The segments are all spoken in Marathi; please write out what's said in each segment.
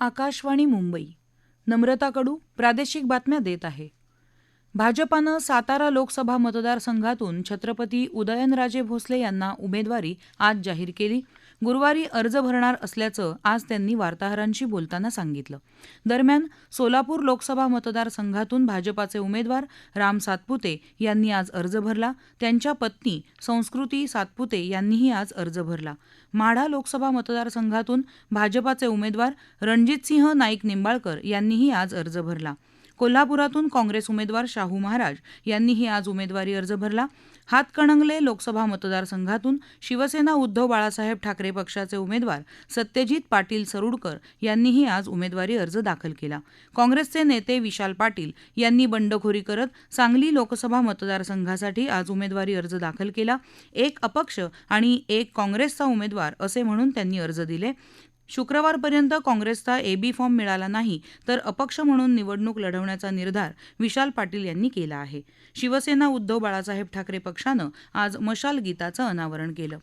आकाशवाणी मुंबई. नम्रता कडू प्रादेशिक बातम्या देत आहे. भाजपानं सातारा लोकसभा मतदारसंघातून छत्रपती उदयनराजे भोसले यांना उमेदवारी आज जाहीर केली. गुरुवारी अर्ज भरणार असल्याचं आज त्यांनी वार्ताहरांशी बोलताना सांगितलं. दरम्यान सोलापूर लोकसभा मतदारसंघातून भाजपाचे उमेदवार राम सातपुते यांनी आज अर्ज भरला. त्यांच्या पत्नी संस्कृती सातपुते यांनीही आज अर्ज भरला. माढा लोकसभा मतदारसंघातून भाजपाचे उमेदवार रणजितसिंह नाईक निंबाळकर यांनीही आज अर्ज भरला. कोल्हापुरातून काँग्रेस उमेदवार शाहू महाराज यांनीही आज उमेदवारी अर्ज भरला. हातकणंगले लोकसभा मतदारसंघातून शिवसेना उद्धव बाळासाहेब ठाकरे पक्षाचे उमेदवार सत्यजित पाटील सरुडकर यांनीही आज उमेदवारी अर्ज दाखल केला. काँग्रेसचे नेते विशाल पाटील यांनी बंडखोरी करत सांगली लोकसभा मतदारसंघासाठी आज उमेदवारी अर्ज दाखल केला. एक अपक्ष आणि एक काँग्रेसचा उमेदवार असे म्हणून त्यांनी अर्ज दिले. शुक्रवारपर्यंत काँग्रेसचा एबी फॉर्म मिळाला नाही तर अपक्ष म्हणून निवडणूक लढवण्याचा निर्धार विशाल पाटील यांनी केला आहे. शिवसेना उद्धव बाळासाहेब ठाकरे पक्षानं आज मशाल गीताचं अनावरण केलं.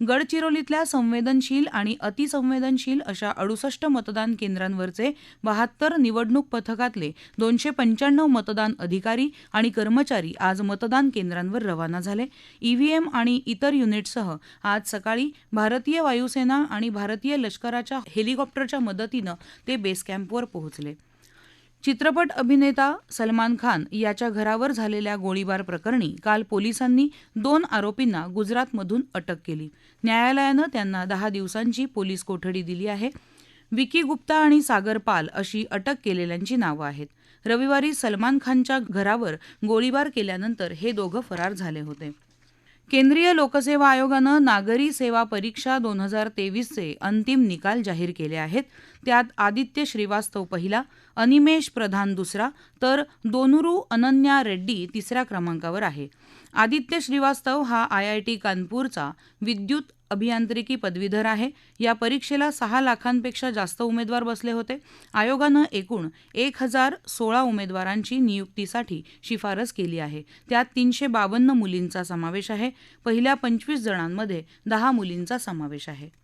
गडचिरोलीतल्या संवेदनशील आणि अतिसंवेदनशील अशा अडुसष्ट मतदान केंद्रांवरचे बहात्तर निवडणूक पथकातले दोनशे पंच्याण्णव मतदान अधिकारी आणि कर्मचारी आज मतदान केंद्रांवर रवाना झाले. ईव्हीएम आणि इतर युनिटसह आज सकाळी भारतीय वायुसेना आणि भारतीय लष्कराच्या हेलिकॉप्टरच्या मदतीनं ते बेस कॅम्पवर पोहोचले. चित्रपट अभिनेता सलमान खान याच्या घरावर झालेल्या गोळीबार प्रकरणी काल पोलिसांनी दोन आरोपींना गुजरातमधून अटक केली. न्यायालयानं त्यांना दहा दिवसांची पोलीस कोठडी दिली आहे. विकी गुप्ता आणि सागर पाल अशी अटक केलेल्यांची नावं आहेत. रविवारी सलमान खानच्या घरावर गोळीबार केल्यानंतर हे दोघं फरार झाले होते. केंद्रीय लोकसेवा आयोगानं नागरी सेवा परीक्षा दोन हजार तेवीसचे अंतिम निकाल जाहीर केले आहेत. त्यात आदित्य श्रीवास्तव पहिला अनिमेश प्रधान दुसरा तर दोनुरू अनन्या रेड्डी तिसऱ्या क्रमांकावर आहे. आदित्य श्रीवास्तव हा आयआयटी कानपूरचा विद्युत अभियांत्रिकी पदवीधर आहे. या परीक्षेला सहा लाखांपेक्षा जास्त उमेदवार बसले होते. आयोगानं एकूण एक हजार सोळा उमेदवारांची नियुक्तीसाठी शिफारस केली आहे. त्यात तीनशे बावन्न मुलींचा समावेश आहे. पहिल्या पंचवीस जणांमध्ये दहा मुलींचा समावेश आहे.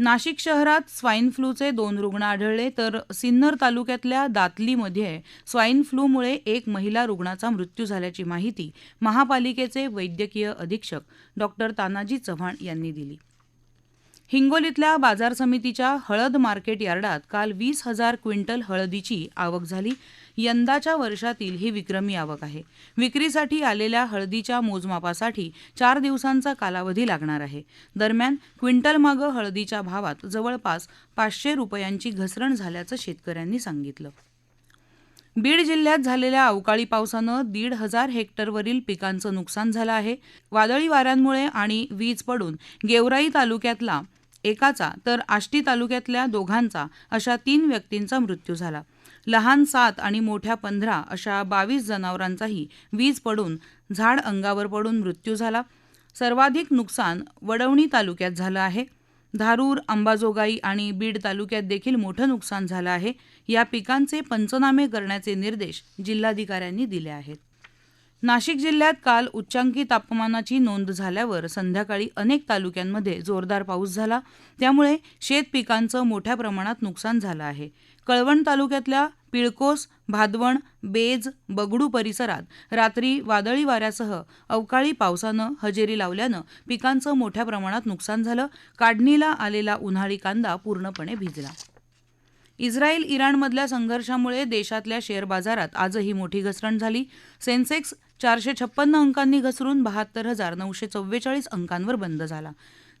नाशिक शहरात स्वाईन फ्लूचे दोन रुग्ण आढळले तर सिन्नर तालुक्यातल्या दातलीमध्ये स्वाईन फ्लूमुळे एक महिला रुग्णाचा मृत्यू झाल्याची माहिती महापालिकेचे वैद्यकीय अधीक्षक डॉक्टर तानाजी चव्हाण यांनी दिली. हिंगोलीतल्या बाजार समितीच्या हळद मार्केट यार्डात काल वीस हजार क्विंटल हळदीची आवक झाली. यंदाच्या वर्षातील ही विक्रमी आवक आहे. विक्रीसाठी आलेल्या हळदीच्या मोजमापासाठी चार दिवसांचा कालावधी लागणार आहे. दरम्यान क्विंटलमागं हळदीच्या भावात जवळपास पाचशे रुपयांची घसरण झाल्याचं शेतकऱ्यांनी सांगितलं. बीड जिल्ह्यात झालेल्या अवकाळी पावसानं दीड हजार हेक्टरवरील पिकांचं नुकसान झालं आहे. वादळी वाऱ्यांमुळे आणि वीज पडून गेवराई तालुक्यातला एकाचा तर आष्टी तालुक्यातल्या दोघांचा अशा तीन व्यक्तींचा मृत्यू झाला. लहान सात आणि मोठ्या पंधरा अशा बावीस जनावरांचाही वीज पडून झाड अंगावर पडून मृत्यू झाला. सर्वाधिक नुकसान वडवणी तालुक्यात झालं आहे. धारूर अंबाजोगाई आणि बीड तालुक्यात देखील मोठं नुकसान झालं आहे. या पिकांचे पंचनामे करण्याचे निर्देश जिल्हाधिकाऱ्यांनी दिले आहेत. नाशिक जिल्ह्यात काल उच्चांकी तापमानाची नोंद झाल्यावर संध्याकाळी अनेक तालुक्यांमध्ये जोरदार पाऊस झाला. त्यामुळे शेत पिकांचं मोठ्या प्रमाणात नुकसान झालं आहे. कळवण तालुक्यातल्या पिळकोस भादवण बेज बगडू परिसरात रात्री वादळी वाऱ्यासह अवकाळी पावसानं हजेरी लावल्यानं पिकांचं मोठ्या प्रमाणात नुकसान झालं. काढणीला आलेला उन्हाळी कांदा पूर्णपणे भिजला. इस्रायल इराणमधल्या संघर्षामुळे देशातल्या शेअर बाजारात आजही मोठी घसरण झाली. सेन्सेक्स चारशे छप्पन्न अंकांनी घसरून बहात्तर हजार नऊशे चव्वेचाळीस अंकांवर बंद झाला.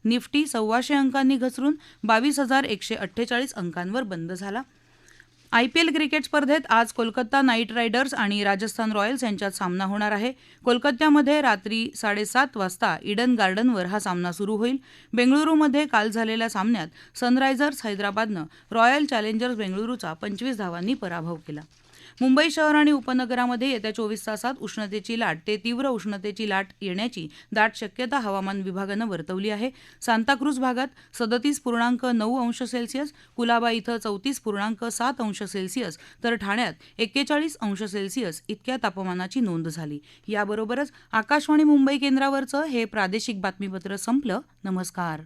निफ्टी सव्वाशे अंकांनी घसरून बावीस हजार एकशे अठ्ठेचाळीस अंकांवर बंद झाला. आयपीएल क्रिकेट स्पर्धेत आज कोलकाता नाईट रायडर्स आणि राजस्थान रॉयल्स यांच्यात सामना होणार आहे. कोलकात्यामध्ये रात्री साडेसात वाजता इडन गार्डनवर हा सामना सुरू होईल. बेंगळुरूमध्ये काल झालेल्या सामन्यात सनरायझर्स हैदराबादनं रॉयल चॅलेंजर्स बेंगळुरूचा पंचवीस धावांनी पराभव केला. मुंबई शहर आणि उपनगरामध्ये येत्या चोवीस तासात उष्णतेची लाट ते तीव्र उष्णतेची लाट येण्याची दाट शक्यता हवामान विभागानं वर्तवली आहे. सांताक्रूज भागात सदतीस पूर्णांक नऊ अंश सेल्सिअस कुलाबा इथं चौतीस पूर्णांक सात अंश सेल्सिअस तर ठाण्यात एक्केचाळीस अंश सेल्सिअस इतक्या तापमानाची नोंद झाली. याबरोबरच आकाशवाणी मुंबई केंद्रावरचं हे प्रादेशिक बातमीपत्र संपलं. नमस्कार.